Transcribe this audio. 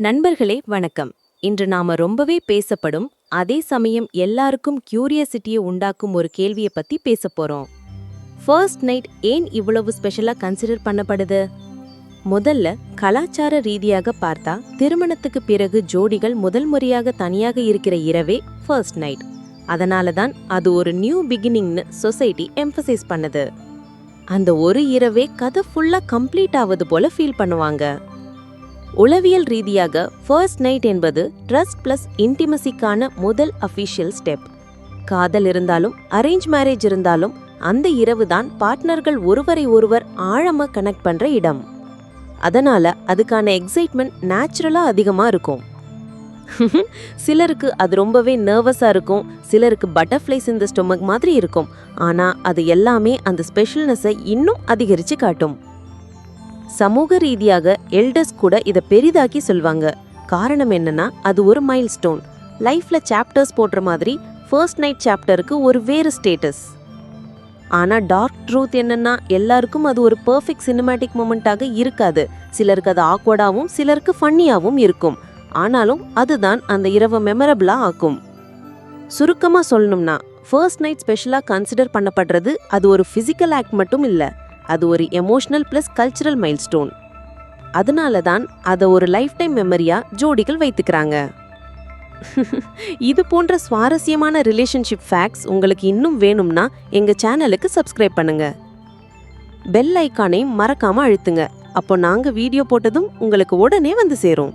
நண்பர்களே வணக்கம். இன்று நாம ரொம்பவே பேசப்படும் அதே சமயம் எல்லாருக்கும் கியூரியாசிட்டியை உண்டாக்கும் ஒரு கேள்வியை பத்தி பேச போறோம். ஃபர்ஸ்ட் நைட் ஏன் இவ்வளவு ஸ்பெஷலா கன்சிடர் பண்ணப்படுது? முதல்ல கலாச்சார ரீதியாக பார்த்தா திருமணத்துக்கு பிறகு ஜோடிகள் முதல் முறையாக தனியாக இருக்கிற இரவே ஃபர்ஸ்ட் நைட் அதனால தான் அது ஒரு நியூ பிகினிங்னு சொசைட்டி எம்பசைஸ் பண்ணுது. அந்த ஒரு இரவே கதை ஃபுல்லா கம்ப்ளீட் ஆவது போல ஃபீல் பண்ணுவாங்க. உளவியல் ரீதியாக ஃபர்ஸ்ட் நைட் என்பது ட்ரஸ்ட் பிளஸ் இன்டிமசிக்கான முதல் அஃபிஷியல் ஸ்டெப் காதல் இருந்தாலும் அரேஞ்ச் மேரேஜ் இருந்தாலும் அந்த இரவு தான் பார்ட்னர்கள் ஒருவரை ஒருவர் ஆழமாக கனெக்ட் பண்ற இடம். அதனால அதுக்கான எக்ஸைட்மெண்ட் நேச்சுரலா அதிகமா இருக்கும். சிலருக்கு அது ரொம்பவே நர்வஸா இருக்கும். சிலருக்கு பட்டர்ஃப்ளைஸ் இந்த ஸ்டொமக் மாதிரி இருக்கும். ஆனா அது எல்லாமே அந்த ஸ்பெஷல்னஸை இன்னும் அதிகரிச்சு காட்டும். சமூக ரீதியாக எல்டர்ஸ் கூட இதை பெரிதாக்கி சொல்வாங்க. காரணம் என்னன்னா அது ஒரு மைல் ஸ்டோன் லைஃப்ல சாப்டர்ஸ் போடுற மாதிரி ஃபர்ஸ்ட் நைட் சாப்டருக்கு ஒரு வேறு ஸ்டேட்டஸ் ஆனால் டார்க் ட்ரூத் என்னன்னா எல்லாருக்கும் அது ஒரு பெர்ஃபெக்ட் சினிமேட்டிக் மூமெண்ட்டாக இருக்காது. சிலருக்கு அது ஆக்வர்டாகவும் சிலருக்கு ஃபன்னியாகவும் இருக்கும். ஆனாலும் அதுதான் அந்த இரவு மெமரபிளாக ஆக்கும். சுருக்கமாக சொல்லணும்னா ஃபர்ஸ்ட் நைட் ஸ்பெஷலாக கன்சிடர் பண்ணப்படுறது அது ஒரு ஃபிசிக்கல் ஆக்ட் மட்டும் இல்லை. அது ஒரு எமோஷனல் ப்ளஸ் கல்ச்சுரல் மைல்ஸ்டோன் அதனால தான் அதை ஒரு லைஃப் டைம் மெமரியாக ஜோடிகள் வைத்துக்கிறாங்க. இது போன்ற சுவாரஸ்யமான ரிலேஷன்ஷிப் ஃபேக்ட்ஸ் உங்களுக்கு இன்னும் வேணும்னா எங்கள் சேனலுக்கு சப்ஸ்கிரைப் பண்ணுங்க. பெல் ஐக்கானை மறக்காமல் அழுத்துங்க. அப்போ நாங்கள் வீடியோ போட்டதும் உங்களுக்கு உடனே வந்து சேரும்.